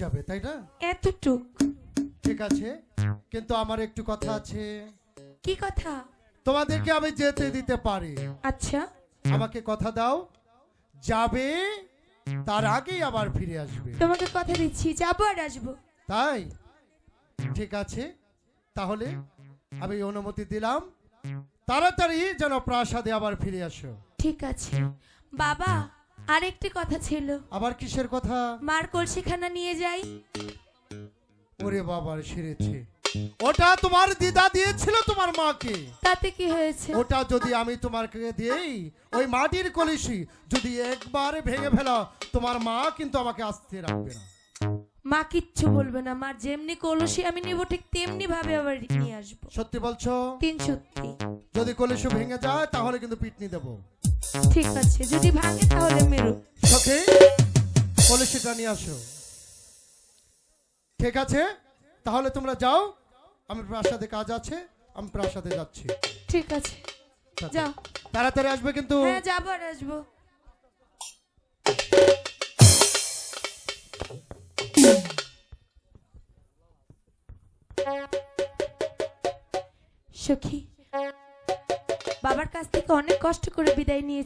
যাবে তাই না? এতটুক। ঠিক আছে কিন্তু আমার একটু কথা আছে। কি কথা? তোমাদেরকে আমি যেতে দিতে পারি। আচ্ছা। আমাকে কথা দাও যাবে তার আগেই আবার ফিরে আসবে। তোমাকে কথা দিচ্ছি যাব আর আসব। তাই? ঠিক আছে তাহলে আমি অনুমতি দিলাম তাড়াতাড়ি যেন প্রাসাদে আবার ফিরে আসো। ঠিক আছে। বাবা আরেকটি কথা ছিল। আবার কিসের কথা? মার কলসিখানা নিয়ে যাই। ওরে বাবার সেরেছে। ওটা তোমার দিদা দিয়েছিল তোমার মাকে। তাতে কি হয়েছে? ওটা যদি আমি তোমাকে দিই ওই মাটির কলসি যদি একবার ভেঙে ফেলা তোমার মা কিন্তু আমাকে আসতে রাখবে না। মা কিচ্ছু বলবে না। মার যেমনি কলসি আমি নিব ঠিক তেমনি ভাবে আবার নিয়ে আসব। সত্যি বলছো? তিন সত্যি। যদি কলসি ভেঙে যায় তাহলে কিন্তু পিটনি দেবো। ঠিক আছে যদি ভাঙে তাহলে মেরো। সখে কলসিটা নিয়ে আসো। ঠিক আছে? তাহলে তোমরা যাও আমি প্রাসাদে কাজ আছে আমি প্রাসাদে যাচ্ছি। ঠিক আছে যাও। তাড়াতাড়ি আসবে কিন্তু? হ্যাঁ যাব আর আসব। সখী বাবার কাছ থেকে অনেক কষ্ট করে বিদায় নিয়েছি।